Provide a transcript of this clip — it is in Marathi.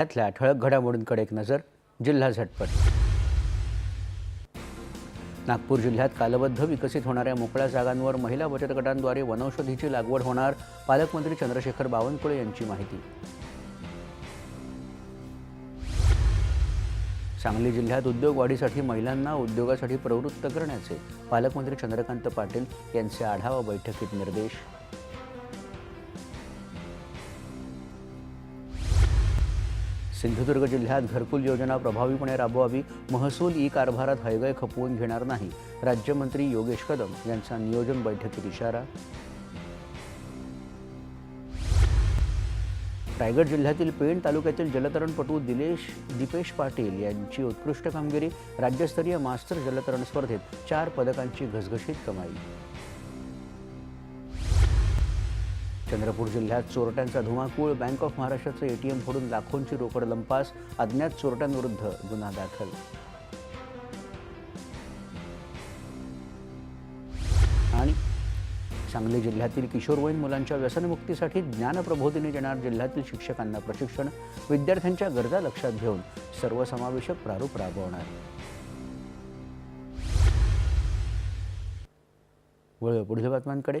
त्यातल्या ठळक घडामोडींकडे एक नजर जिल्हा झटपट. नागपूर जिल्ह्यात कालबद्ध विकसित होणाऱ्या मोकळ्या जागांवर महिला बचत गटांद्वारे वनौषधीची लागवड होणार पालकमंत्री चंद्रशेखर बावनकुळे यांची माहिती. सांगली जिल्ह्यात उद्योग वाढीसाठी महिलांना उद्योगासाठी प्रवृत्त करण्याचे पालकमंत्री चंद्रकांत पाटील यांचे आढावा बैठकीत निर्देश. सिंधुदुर्ग जिल्ह्यात घरकुल योजना प्रभावीपणे राबवावी महसूल ई कारभारात हयगय खपवून घेणार नाही राज्यमंत्री योगेश कदम यांचा नियोजन बैठकीत इशारा. रायगड जिल्ह्यातील पेण तालुक्यातील जलतरणपटू दिलेश दीपेश पाटील यांची उत्कृष्ट कामगिरी राज्यस्तरीय मास्टर जलतरण स्पर्धेत चार पदकांची घसघशीत कमाई. चंद्रपूर जिल्ह्यात चोरट्यांचा धुमाकूळ बँक ऑफ महाराष्ट्राचं एटीएम फोडून लाखोंची रोकड लंपास अज्ञात चोरट्यांविरुद्ध गुन्हा दाखल. आणि सांगली जिल्ह्यातील किशोरवयीन मुलांच्या व्यसनमुक्तीसाठी ज्ञानप्रबोधिनी देणार जिल्ह्यातील शिक्षकांना प्रशिक्षण विद्यार्थ्यांच्या गरजा लक्षात घेऊन सर्वसमावेशक प्रारूप राबवणार. वळूया पुढील बातम्यांकडे.